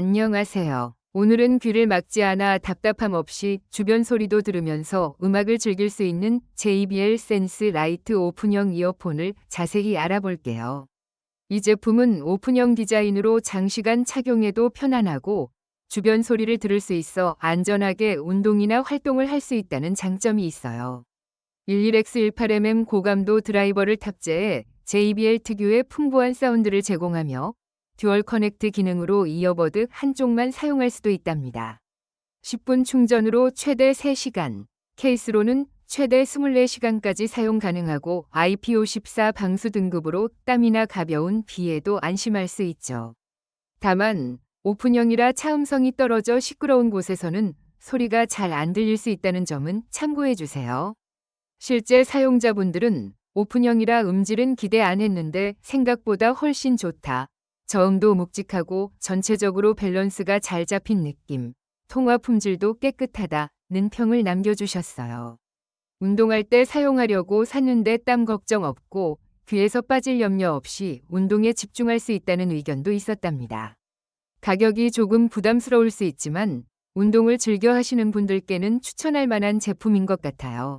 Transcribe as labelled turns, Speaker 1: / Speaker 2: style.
Speaker 1: 안녕하세요. 오늘은 귀를 막지 않아 답답함 없이 주변 소리도 들으면서 음악을 즐길 수 있는 JBL 센스 라이트 오픈형 이어폰을 자세히 알아볼게요. 이 제품은 오픈형 디자인으로 장시간 착용해도 편안하고 주변 소리를 들을 수 있어 안전하게 운동이나 활동을 할 수 있다는 장점이 있어요. 11X18mm 고감도 드라이버를 탑재해 JBL 특유의 풍부한 사운드를 제공하며 듀얼 커넥트 기능으로 이어버드 한쪽만 사용할 수도 있답니다. 10분 충전으로 최대 3시간, 케이스로는 최대 24시간까지 사용 가능하고 IP54 방수 등급으로 땀이나 가벼운 비에도 안심할 수 있죠. 다만 오픈형이라 차음성이 떨어져 시끄러운 곳에서는 소리가 잘 안 들릴 수 있다는 점은 참고해 주세요. 실제 사용자분들은 오픈형이라 음질은 기대 안 했는데 생각보다 훨씬 좋다. 저음도 묵직하고 전체적으로 밸런스가 잘 잡힌 느낌. 통화 품질도 깨끗하다는 평을 남겨주셨어요. 운동할 때 사용하려고 샀는데 땀 걱정 없고 귀에서 빠질 염려 없이 운동에 집중할 수 있다는 의견도 있었답니다. 가격이 조금 부담스러울 수 있지만 운동을 즐겨 하시는 분들께는 추천할 만한 제품인 것 같아요.